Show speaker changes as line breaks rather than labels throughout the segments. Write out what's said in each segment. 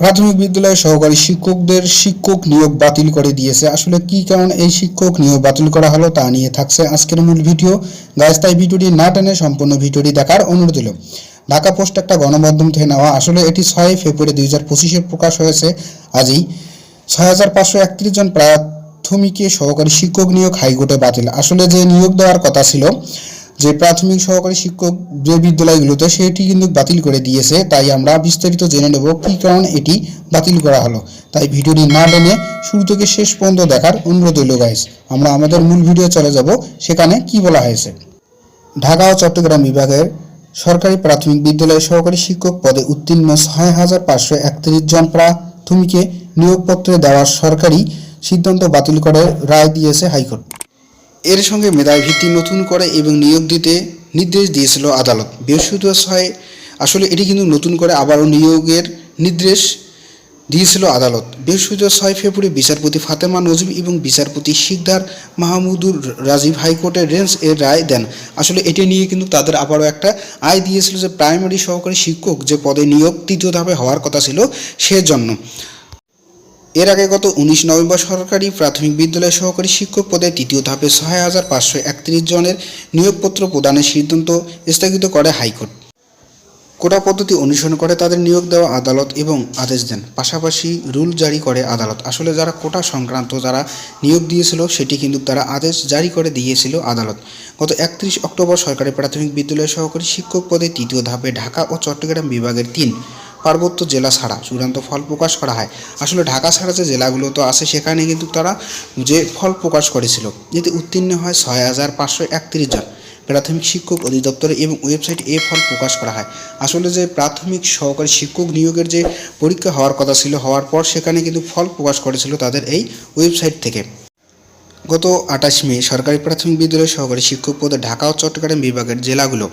প্রাথমিক বিদ্যালয়ের সহকারী শিক্ষকদের শিক্ষক নিয়োগ বাতিল করে দিয়েছে। আসলে কি কারণ এই শিক্ষক নিয়োগ বাতিল করা হলো তা নিয়ে থাকছে আজকের মূল ভিডিও। গাছ তাই ভিডিওটি না টেনে সম্পূর্ণ ভিডিওটি দেখার অনুরোধ দিল ঢাকা পোস্ট একটা গণমাধ্যম থেকে নেওয়া। আসলে এটি ছয় ফেব্রুয়ারি দুই হাজার পঁচিশে প্রকাশ হয়েছে। আজই ছয় হাজার পাঁচশো একত্রিশ জন প্রাথমিকে সহকারী শিক্ষক নিয়োগ হাইকোর্টে বাতিল। আসলে যে নিয়োগ দেওয়ার কথা ছিল যে প্রাথমিক সহকারী শিক্ষক যে বিদ্যালয়গুলোতে সেটি কিন্তু বাতিল করে দিয়েছে, তাই আমরা বিস্তারিত জেনে নেব কী কারণ এটি বাতিল করা হলো। তাই ভিডিওটি না টেনে শুরু থেকে শেষ পর্যন্ত দেখার অনুরোধ হইল গাইস আমরা আমাদের মূল ভিডিও চলে যাব, সেখানে কি বলা হয়েছে? ঢাকা ও চট্টগ্রাম বিভাগের সরকারি প্রাথমিক বিদ্যালয়ের সহকারী শিক্ষক পদে উত্তীর্ণ ছয় হাজার পাঁচশো একত্রিশ জন প্রাথমিকে নিয়োগপত্র দেওয়ার সরকারি সিদ্ধান্ত বাতিল করে রায় দিয়েছে হাইকোর্ট। এর সঙ্গে মেধায় ভিত্তি নতুন করে এবং নিয়োগ দিতে নির্দেশ দিয়েছিল আদালত। বৃহস্পতিবার ছয় আসলে এটি কিন্তু নতুন করে আবারও নিয়োগের নির্দেশ দিয়েছিল আদালত। বৃহস্পতিবার ছয় ফেব্রুয়ারি বিচারপতি ফাতেমা নজিব এবং বিচারপতি শিকদার মাহমুদুর রাজীব হাইকোর্টের রেঞ্জ এর রায় দেন। আসলে এটি নিয়ে কিন্তু তাদের আবারও একটা আয় দিয়েছিল যে প্রাইমারি সহকারী শিক্ষক যে পদে নিয়োগ তৃতীয় ধাপে হওয়ার কথা ছিল সেজন্য। এর আগে গত উনিশ নভেম্বর সরকারি প্রাথমিক বিদ্যালয় সহকারী শিক্ষক পদে তৃতীয় ধাপে ছয় হাজার পাঁচশো একত্রিশ জনের নিয়োগপত্র প্রদানের সিদ্ধান্ত স্থগিত করে হাইকোর্ট। কোটা পদ্ধতি অনুসরণ করে তাদের নিয়োগ দেওয়া আদালত এবং আদেশ দেন। পাশাপাশি রুল জারি করে আদালত। আসলে যারা কোটা সংক্রান্ত যারা নিয়োগ দিয়েছিল, সেটি কিন্তু তারা আদেশ জারি করে দিয়েছিল আদালত। গত একত্রিশ অক্টোবর সরকারি প্রাথমিক বিদ্যালয় সহকারী শিক্ষক পদে তৃতীয় ধাপে ঢাকা ও চট্টগ্রাম বিভাগের তিন। পার্বত্য জেলা ছাড়া, চূড়ান্ত ফল প্রকাশ করা হয়। আসলে ঢাকা ছাড়া যে জেলাগুলো তো আছে, সেখানে কিন্তু তারা যে ফল প্রকাশ করেছিল, যেতে উত্তীর্ণ হয় ছয় হাজার পাঁচশো একত্রিশ জন। প্রাথমিক শিক্ষক অধিদপ্তরে এবং ওয়েবসাইটে এ ফল প্রকাশ করা হয়। আসলে যে প্রাথমিক সহকারী শিক্ষক নিয়োগের যে পরীক্ষা হওয়ার কথা ছিল, হওয়ার পর সেখানে কিন্তু ফল প্রকাশ করেছিল তাদের এই ওয়েবসাইট থেকে। গত আঠাশ মে সরকারি প্রাথমিক বিদ্যালয় সহকারী শিক্ষক পদে ঢাকা ও চট্টগ্রাম বিভাগের জেলাগুলো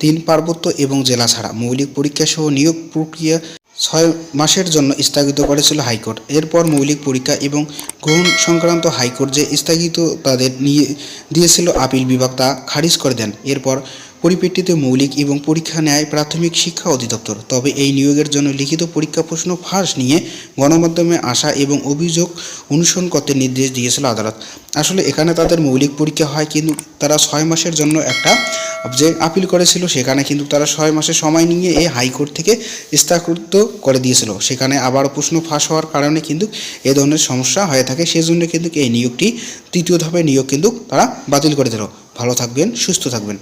তিন পার্বত্য এবং জেলা ছাড়া মৌলিক পরীক্ষা সহ নিয়োগ প্রক্রিয়া ছয় মাসের জন্য স্থগিত করেছিল হাইকোর্ট। এরপর মৌলিক পরীক্ষা এবং গ্রহণ সংক্রান্ত হাইকোর্ট যে স্থগিত তাদের নিয়ে দিয়েছিল আপিল বিভাগ তা খারিজ করে দেন। এরপর পরিপ্রেক্ষিতে মৌলিক এবং পরীক্ষা নেয় প্রাথমিক শিক্ষা অধিদপ্তর। তবে এই নিয়োগের জন্য লিখিত পরীক্ষা প্রশ্ন ফাঁস নিয়ে গণমাধ্যমে আসা এবং অভিযোগ অনুসরণ করতে নির্দেশ দিয়েছিল আদালত। আসলে এখানে তাদের মৌলিক পরীক্ষা হয় কিন্তু তারা ছয় মাসের জন্য একটা যে আপিল করেছিল, সেখানে কিন্তু তারা ছয় মাসের সময় নিয়ে এই হাইকোর্ট থেকে স্থগিত করে দিয়েছিল। সেখানে আবার প্রশ্ন ফাঁস হওয়ার কারণে কিন্তু এ ধরনের সমস্যা হয়ে থাকে। সেজন্য কিন্তু এই নিয়োগটি, তৃতীয় ধাপে নিয়োগ কিন্তু তারা বাতিল করে দিল। ভালো থাকবেন, সুস্থ থাকবেন।